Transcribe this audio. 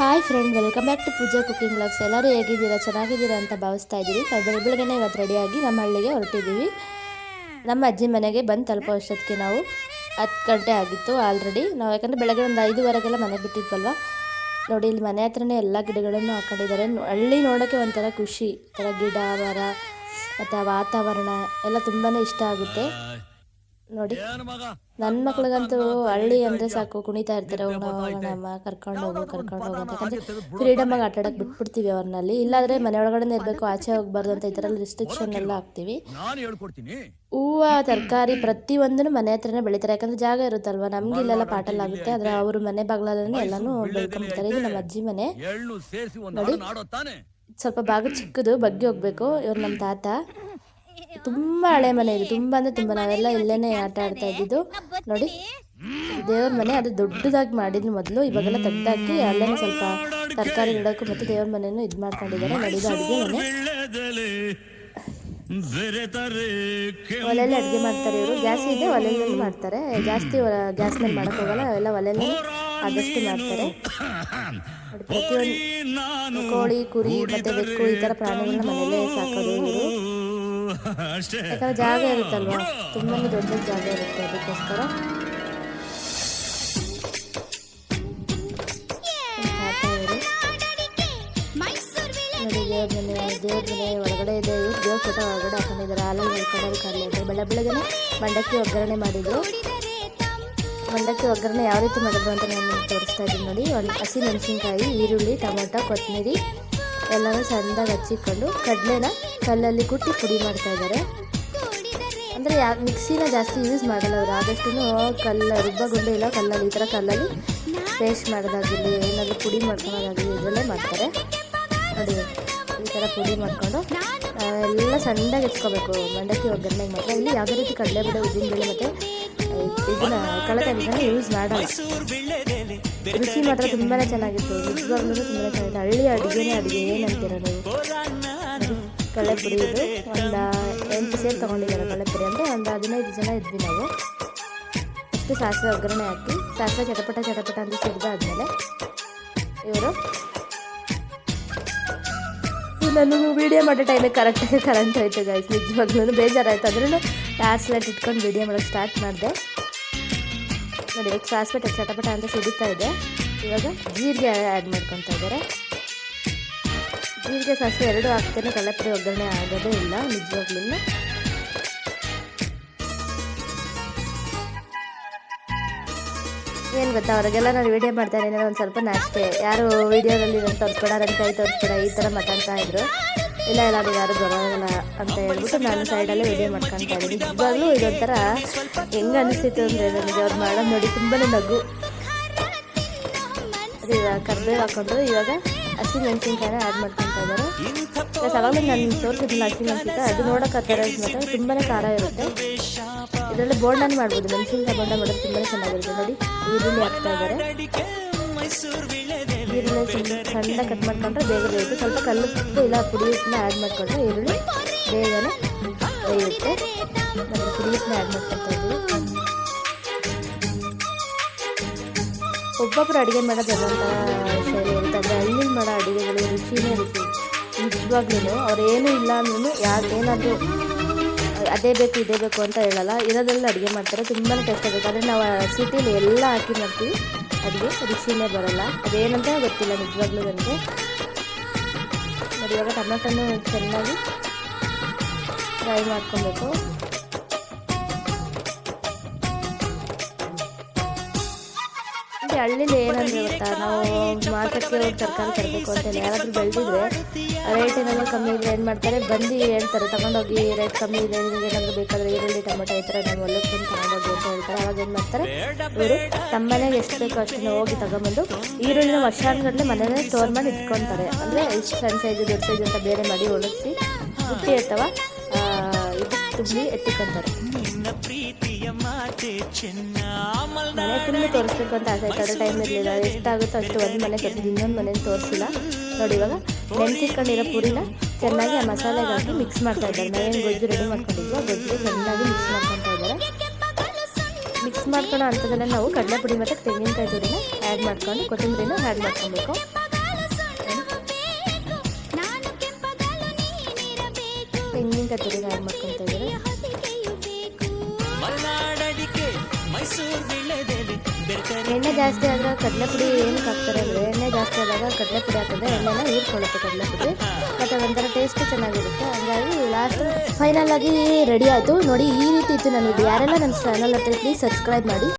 Hi friend welcome back to Pooja cooking blogs ಎಲ್ಲರೂ ಹೇಗಿದ್ದೀರಾ? ಚೆನ್ನಾಗಿದ್ದೀರಾ ಅಂತ ಭಾವಿಸ್ತಾ ಇದ್ದೀವಿ ನಾವು ಬೆಳಗ್ಗೆ ಇವತ್ತು ರೆಡಿಯಾಗಿ ನಮ್ಮ ಹಳ್ಳಿಗೆ ಹೊರಟಿದ್ದೀವಿ. ನಮ್ಮ ಅಜ್ಜಿ ಮನೆಗೆ ಬಂದು ತಲುಪೋ ಅಷ್ಟೊತ್ತಿಗೆ ನಾವು ಹತ್ತು ಗಂಟೆ ಆಗಿತ್ತು ಆಲ್ರೆಡಿ ನಾವು ಯಾಕಂದರೆ ಬೆಳಗ್ಗೆ ಒಂದು ಐದುವರೆಗೆಲ್ಲ ಮನೆ ಬಿಟ್ಟಿದ್ವಲ್ವ? ನೋಡಿ, ಇಲ್ಲಿ ಮನೆ ಹತ್ರನೇ ಎಲ್ಲ ಗಿಡಗಳನ್ನು ಹಾಕೊಂಡಿದ್ದಾರೆ. ಹಳ್ಳಿ ನೋಡೋಕ್ಕೆ ಒಂಥರ ಖುಷಿ. ಥರ ಗಿಡ, ಮರ, ಮತ್ತು ವಾತಾವರಣ ಎಲ್ಲ ತುಂಬಾ ಇಷ್ಟ ಆಗುತ್ತೆ. ನೋಡಿ. ನನ್ನ ಮಕ್ಳಿಗಂತೂ ಹಳ್ಳಿ ಅಂದ್ರೆ ಸಾಕು ಕುಣಿತಾ ಇರ್ತಾರೆ ಹೋಗೋಣ ಕರ್ಕೊಂಡು ಹೋಗು ಕರ್ಕೊಂಡು ಹೋಗು ಅಂತ ಫ್ರೀಡಮ್ ಆಗಿ ಆಟ ಆಡಕ್ಕೆ ಬಿಟ್ಬಿಡ್ತೀವಿ ಅವ್ರನ್ನಲ್ಲಿ ಇಲ್ಲಾಂದ್ರೆ ಮನೆ ಒಳಗಡೆ ಇರಬೇಕು ಆಚೆ ಹೋಗ್ಬಾರ್ದು ಅಂತ ಈ ತರ ರಿಸ್ಟ್ರಿಕ್ಷನ್ ಎಲ್ಲ ಹಾಕ್ತಿವಿ. ನಾನು ಹೂವು ತರಕಾರಿ ಪ್ರತಿಯೊಂದನ್ನು ಮನೆ ಹತ್ರನೇ ಬೆಳಿತಾರೆ. ಯಾಕಂದ್ರೆ ಜಾಗ ಇರುತ್ತಲ್ವಾ ನಮ್ಗೆ ಇಲ್ಲೆಲ್ಲ ಪಾಟಲ್ ಆಗುತ್ತೆ. ಆದ್ರೆ ಅವರು ಮನೆ ಬಾಗ್ಲಲ್ಲೇ ಎಲ್ಲಾನು ಬೆಳ್ಕೊಂಬಿಡ್ತಾರೆ ಇದು ನಮ್ಮ ಅಜ್ಜಿ ಮನೆ. ನಾಡೋ. ಸ್ವಲ್ಪ ಬಾಗ ಚಿಕ್ಕದು ಬಗ್ಗೆ ಹೋಗ್ಬೇಕು. ಇವ್ರು ನಮ್ಮ ತಾತ. ತುಂಬ ಹಳೆ ಮನೆ ಇದು. ತುಂಬ ಅಂದರೆ ತುಂಬ ನಾವೆಲ್ಲ ಇಲ್ಲೇನೆ ಆಟ ಆಡ್ತಾ ಇದ್ದಿದ್ದು. ನೋಡಿ, ದೇವ್ರ ಮನೆ ಅದು ದೊಡ್ಡದಾಗಿ ಮಾಡಿದ್ರು ಮೊದಲು. ಇವಾಗೆಲ್ಲ ತಟ್ಟಾಕಿ ಅಲ್ಲೇ ಸ್ವಲ್ಪ ತರಕಾರಿ ಇಡೋಕ್ಕೂ ಮತ್ತು ದೇವ್ರ ಮನೆಯನ್ನು ಇದು ಮಾಡ್ಕೊಂಡಿದ್ದಾರೆ. ನೋಡಿ, ಇದು ಅಡುಗೆ ಮನೆ. ಒಲೆಯಲ್ಲಿ ಅಡುಗೆ ಮಾಡ್ತಾರೆ ಇವರು. ಗ್ಯಾಸ್ ಇದೆ, ಒಲೆಯಲ್ಲಿ ಮಾಡ್ತಾರೆ. ಜಾಸ್ತಿ ಗ್ಯಾಸ್ ಮೇಲೆ ಮಾಡಕ್ ಹೋಗಲ್ಲ. ಅವೆಲ್ಲ ಒಲೆಯಲ್ಲಿ ಆದಷ್ಟು ಮಾಡ್ತಾರೆ. ಕೋಳಿ, ಕುರಿ, ಮತ್ತೆ ಬೆಕ್ಕು ಈ ಥರ ಪ್ರಾಣಿಗಳನ್ನ ಮನೆಯಲ್ಲೇ ಸಾಕೋದು ಇವರು. ಯಾಕಂದ್ರೆ ಜಾಗ ಇರುತ್ತಲ್ವಾ? ತುಂಬಾನೇ ದೊಡ್ಡ ಜಾಗ ಇರುತ್ತೆ ಅದಕ್ಕೋಸ್ಕರ. ದೇವ್ರ ಮನೆ ದೇವ್ರ ಮನೆ ಒಳಗಡೆ ಇದೆ ಇವ್ರು ದೇವ್ರ ಫೋಟೋ ಒಳಗಡೆ ಹಾಕೊಂಡಿದ್ದಾರೆ ಹಾಲಲ್ಲಿ ಹೇಳ್ಕೊಂಡವ್ರು ಕರ್ಲಿ ಅಂತ ಬೆಳ ಬೆಳಗ್ಗೆನೆ ಮಂಡಕ್ಕಿ ಒಗ್ಗರಣೆ ಮಾಡಿದ್ರು ಮಂಡಕ್ಕಿ ಒಗ್ಗರಣೆ ಯಾವ ರೀತಿ ಮಾಡಿದ್ರು ಅಂತ ನಾನು ತೋರಿಸ್ತಾ ಇದ್ದೀನಿ ನೋಡಿ ಒಂದು ಹಸಿ ಮೆಣಸಿನ್ಕಾಯಿ ಈರುಳ್ಳಿ ಟೊಮೊಟೊ ಕೊತ್ತಂಬರಿ ಎಲ್ಲನೂ ಸಣ್ಣದಾಗಿ ಹಚ್ಚಿಕೊಂಡು ಕಡಲೆನ ಕಲ್ಲಲ್ಲಿ ಕುಟ್ಟಿ ಪುಡಿ ಮಾಡ್ತಾ ಇದ್ದಾರೆ. ಅಂದರೆ ಯಾ ಮಿಕ್ಸಿನ ಜಾಸ್ತಿ ಯೂಸ್ ಮಾಡಲ್ಲ ಅವರು. ಆದಷ್ಟು ಕಲ್ಲ ರುಬ್ಬ ಗುಂಡೆ ಇಲ್ಲ, ಕಲ್ಲಲ್ಲಿ, ಈ ಥರ ಕಲ್ಲಲ್ಲಿ ಪೇಸ್ಟ್ ಮಾಡೋದಾಗಿರಲಿ ಏನಾದರೂ ಪುಡಿ ಮಾಡ್ಕೊಳೋದಾಗಲಿ ಇದರಲ್ಲೇ ಮಾಡ್ತಾರೆ. ನೋಡಿ, ಈ ಥರ ಪುಡಿ ಮಾಡಿಕೊಂಡು ಎಲ್ಲ ಸಣ್ಣದಾಗಿ ಹೆಚ್ಕೋಬೇಕು ಮಂಡಕ್ಕಿ ಒಗ್ಗರಣೆಗೆ ಮಾತ್ರ. ಇಲ್ಲಿ ಯಾವುದೇ ರೀತಿ ಕಡಲೆಬೇಳೆ ಉದ್ದಿನಬೇಳೆ ಮತ್ತು ಇದನ್ನ ಕಳತೆಗಳನ್ನ ಯೂಸ್ ಮಾಡಲ್ಲ. ರುಚಿ ಮಾತ್ರ ತುಂಬಾ ಚೆನ್ನಾಗಿತ್ತು. ನಿಜವಾಗ್ಲೂ ತುಂಬಾ ಚೆನ್ನಾಗಿತ್ತು. ಹಳ್ಳಿ ಅಡುಗೆನೇ ಅಡುಗೆ. ಏನಂತೀರ ನೀವು? ಕಡಲೆಪುರಿ ಇದು ಒಂದು ಎಂಟು ಸೇರ್ ತೊಗೊಂಡಿದ್ದಾರೆ ಕಡಲೆಪುರಿ ಅಂದರೆ ಒಂದು ಹದಿನೈದು ಜನ ಇದ್ವಿ ನಾವು. ಅಷ್ಟು ಸಾಸಿವೆ ಒಗ್ಗರಣೆ ಹಾಕಿ, ಸಾಸಿವೆ ಚಟಪಟ ಚಟಪಟ ಅಂತ ಸಿಡ್ದಾದ್ಮೇಲೆ ಇವರು ನಾನು ವೀಡಿಯೋ ಮಾಡೋ ಟೈಮಿಗೆ ಕರೆಕ್ಟಾಗಿ ಕರೆಂಟ್ ಹೋಯ್ತು ಗೈಸ್ ನಿಜವಾಗ್ಲೂ ಬೇಜಾರಾಯ್ತು ಅಂದ್ರೂ ಲಾಸ್ಟ್ ಲೈಟ್ ಇಟ್ಕೊಂಡು ವೀಡಿಯೋ ಮಾಡೋಕ್ಕೆ ಸ್ಟಾರ್ಟ್ ಮಾಡಿದೆ. ನೋಡಿ ಸಾಸಿವೆ ಚಟಪಟ ಅಂತ ಸಿಗುತ್ತಾ ಇದೆ. ಇವಾಗ ಜೀರಿಗೆ ಆ್ಯಡ್ ಮಾಡ್ಕೊತಾ ಇದ್ದಾರೆ. ಜೀರಿಗೆ ಸಾಸಿವೆ ಎರಡು ಹಾಕ್ತೇನೆ ಕಡಲೆಪುರಿ ಒಗ್ಗರಣೆ ಆಗೋದೇ ಇಲ್ಲ ನಿಜವಾಗ್ಲೂ ಏನು ಗೊತ್ತಾ, ಅವ್ರಿಗೆಲ್ಲ ನಾನು ವೀಡಿಯೋ ಮಾಡ್ತಾ ಇದ್ದೀನಿ, ಒಂದು ಸ್ವಲ್ಪ ನಾಷ್ಟೇ ಯಾರು ವೀಡಿಯೋದಲ್ಲಿ ನಾನು ತೋರಿಸ್ಬೇಡ, ನನ್ನ ಕೈ ತೋರಿಸ್ಬೇಡ, ಈ ಥರ ಮಾತಾಡ್ತಾ ಇದ್ರು. ಇಲ್ಲ ಇಲ್ಲ, ಅದು ಯಾರು ಬರೋಲ್ಲ ಅಂತ ಹೇಳ್ಬಿಟ್ಟು ನಾನು ಸೈಡಲ್ಲೇ ವೀಡಿಯೋ ಮಾಡ್ಕೊತಾ ಇದ್ದೀನಿ. ನಿಜವಾಗ್ಲೂ ಇದೊಂಥರ ಹೆಂಗೆ ಅನಿಸ್ತಿತ್ತು ಅಂದರೆ ನನಗೆ ಅವ್ರು ಮಾಡೋದು ನೋಡಿ ತುಂಬಾ ನಗು. ಕರ್ಬೇವು ಹಾಕೊಂಡ್ರು, ಇವಾಗ ಹಸಿ ಮೆಣಸಿನಕಾಯಿ ಆ್ಯಡ್ ಮಾಡ್ಕೊತಾ ಇದ್ದಾರೆ. ಪ್ಲಸ್ ಅವಾಗಲೇ ನಾನು ತೋರಿಸಿದ್ದಿಲ್ಲ ಹಸಿ ಮೆಣಸಿನ್ಕಾಯಿ, ಅದು ನೋಡೋಕೆ ಆ ಮಾತ್ರ ತುಂಬಾ ಖಾರ ಇರುತ್ತೆ. ಇದರಲ್ಲಿ ಬೋರ್ಡನ್ ಮಾಡ್ಬೋದು, ಮೆಣಸಿನ್ಕಾಯಿ ಬೋಂಡ ಮಾಡೋದು ತುಂಬಾ ಚೆನ್ನಾಗಿರುತ್ತೆ. ನೋಡಿ, ಈರುಳ್ಳಿ ಹಾಕ್ತಾ ಇದ್ದಾರೆ. ಈರುಳ್ಳಿ ಸಣ್ಣ ಕಟ್ ಮಾಡ್ಕೊಂಡ್ರೆ ಬೇಗ ಬೇಯುತ್ತೆ. ಸ್ವಲ್ಪ ಕಲ್ಲುಪ್ಪು ಇಲ್ಲ ಪುಡಿ ಹಿಟ್ಟನ್ನ ಆ್ಯಡ್ ಮಾಡ್ಕೊಂಡ್ರೆ ಈರುಳ್ಳಿ ಬೇಗನೆ ಬೇಯುತ್ತೆ. ಮತ್ತು ಪುಡಿ ಆ್ಯಡ್ ಇದ್ದೀವಿ. ಒಬ್ಬೊಬ್ಬರು ಅಡುಗೆ ಮಾಡೋದು ಒಂದೊಂಥರ ಶೈಲಿ ಇರುತ್ತೆ ಅಂದರೆ ಅಲ್ಲಿ ಮಾಡೋ ಅಡುಗೆಗಳು ರುಚಿನೇ ರುಚಿ. ನಿಜವಾಗ್ಲೂ ಅವ್ರು ಏನೂ ಇಲ್ಲ ಅಂದ್ರೂ ಯಾರು ಏನಾದರೂ, ಅದೇ ಬೇಕು, ಇದೇ ಬೇಕು ಅಂತ ಹೇಳಲ್ಲ. ಇರೋದ್ರಲ್ಲಿ ಅಡುಗೆ ಮಾಡ್ತಾರೆ ತುಂಬಾ ಟೇಸ್ಟ್ ಆಗುತ್ತೆ. ಆದರೆ ನಾವು ಸಿಟಿಲಿ ಎಲ್ಲ ಹಾಕಿ ಮಾಡ್ತೀವಿ, ಅಡುಗೆ ರುಚಿನೇ ಬರೋಲ್ಲ. ಅದೇನಂತ ಗೊತ್ತಿಲ್ಲ ನಿಜವಾಗ್ಲೂ ನನಗೆ. ನೋಡಿ ಇವಾಗ ಟೊಮೆಟೊನು ಚೆನ್ನಾಗಿ ಫ್ರೈ ಮಾಡ್ಕೊಬೇಕು. ಇಲ್ಲಿ ಹಳ್ಳಿಲಿ ಏನಂದ್ರೆ ಗೊತ್ತಾ? ನಾವು ಮಾರ್ಕೆಟ್ಗೆ ಹೋಗಿ ತರಕಾರಿ ತರಬೇಕು ಅಂತ ಹೇಳಿ. ಯಾರಾದರೂ ಬೆಳೆದಿದ್ರೆ ರೇಟ್ ಏನಾದರೂ ಕಮ್ಮಿ ಇದ್ರೆ ಏನು ಮಾಡ್ತಾರೆ? ಬಂದು ಹೇಳ್ತಾರೆ. ತಗೊಂಡೋಗಿ ರೇಟ್ ಕಮ್ಮಿ ಇದೆ ನಿಮಗೆ ಏನಾದರೂ ಬೇಕಾದರೆ ಈರುಳ್ಳಿ, ಟೊಮೆಟೊ ಈ ಥರ ನಾವು ಹೊಲಕ್ಕೆ ತಗೊಂಡೋಗಿ ಅಂತ ಹೇಳ್ತಾರೆ. ಅವಾಗ ಏನು ಮಾಡ್ತಾರೆ? ಇವರು ಮನೆಗೆ ಎಷ್ಟು ಬೇಕೋ ಅಷ್ಟನ್ನು ಹೋಗಿ ತಗೊಂಬಂದು ಈರುಳ್ಳಿನ ವರ್ಷಾನುಗಟ್ಟಲೆ ಮನೇಲೆ ಸ್ಟೋರ್ ಮಾಡಿ ಇಟ್ಕೊತಾರೆ ಅಂದರೆ ಎಷ್ಟು ಸಣ್ಣ ಸೈಜು ದೊಡ್ಡ ಸೈಜು ಅಂತ ಬೇರೆ ಮಾಡಿ ಒಣಗಿಸಿ ಇದು ತುಂಬಿ ಎತ್ತಿಕೊಂತಾರೆ ಮನೆ ತುಂಬ ಅಂತ ಆಸೆ ಆಯ್ತು ಟೈಮ್ ಇರಲಿಲ್ಲ ಎಷ್ಟಾಗುತ್ತೋ ಅಷ್ಟು ಒಂದು ಮನೆ ಕಟ್ಟಿದ್ದು ಇನ್ನೊಂದು ಮನೇಲಿ ತೋರಿಸಿಲ್ಲ. ನೋಡಿ ಇವಾಗ ನೆನೆಸಿಟ್ಕೊಂಡಿರೋ ಪೂರಿನ ಚೆನ್ನಾಗಿ ಆ ಹಾಕಿ ಮಿಕ್ಸ್ ಮಾಡ್ತಾ ಇದ್ದಾರೆ. ಏನು ಗೊಜ್ಜು ರೆಡಿ ಮಾಡ್ಕೊಂಡಿದ್ವಿ ಗೊಜ್ಜು ಚೆನ್ನಾಗಿ ಮಿಕ್ಸ್ ಮಾಡ್ಕೊತಾ ಇದ್ದಾರೆ. ಮಿಕ್ಸ್ ಮಾಡ್ಕೊಳೋ ಅಂಥದ್ದನ್ನು ನಾವು ಕಡಲೆ ಪುಡಿ ಮತ್ತು ತೆಂಗಿನಕಾಯಿ ತುರಿನ ಆ್ಯಡ್ ಮಾಡ್ಕೊಂಡು ಕೊತ್ತಂಬರಿನ ಆ್ಯಡ್ ಮಾಡ್ಕೊಬೇಕು ತೆಂಗಿನಕಾಯಿ ತುರಿನ ಆ್ಯಡ್ ಮಾಡ್ಕೊತಾ ಎಣ್ಣೆ ಜಾಸ್ತಿ ಆದ್ರೆ ಕಡಲೆಪುಡಿ ಏನಕ್ಕೆ ಹಾಕ್ತಾರೆ ಅಂದರೆ ಎಣ್ಣೆ ಜಾಸ್ತಿ ಆದಾಗ ಕಡಲೆಪುಡಿ ಹಾಕಿದ್ರೆ ಎಣ್ಣೆನ ಹೀರ್ಕೊಳ್ಳುತ್ತೆ ಕಡಲೆಪುಡಿ ಮತ್ತು ಒಂಥರ ಟೇಸ್ಟ್ ಚೆನ್ನಾಗಿರುತ್ತೆ. ಹಂಗಾಗಿ ಲಾಸ್ಟ್ ಫೈನಲ್ ಆಗಿ ರೆಡಿ ಆಯ್ತು. ನೋಡಿ ಈ ರೀತಿ ಇತ್ತು ವಿಡಿಯೋ ಯಾರೆಲ್ಲ ನನ್ನ ಚಾನಲ್ ಹತ್ರ ಪ್ಲೀಸ್ ಸಬ್ಸ್ಕ್ರೈಬ್ ಮಾಡಿ.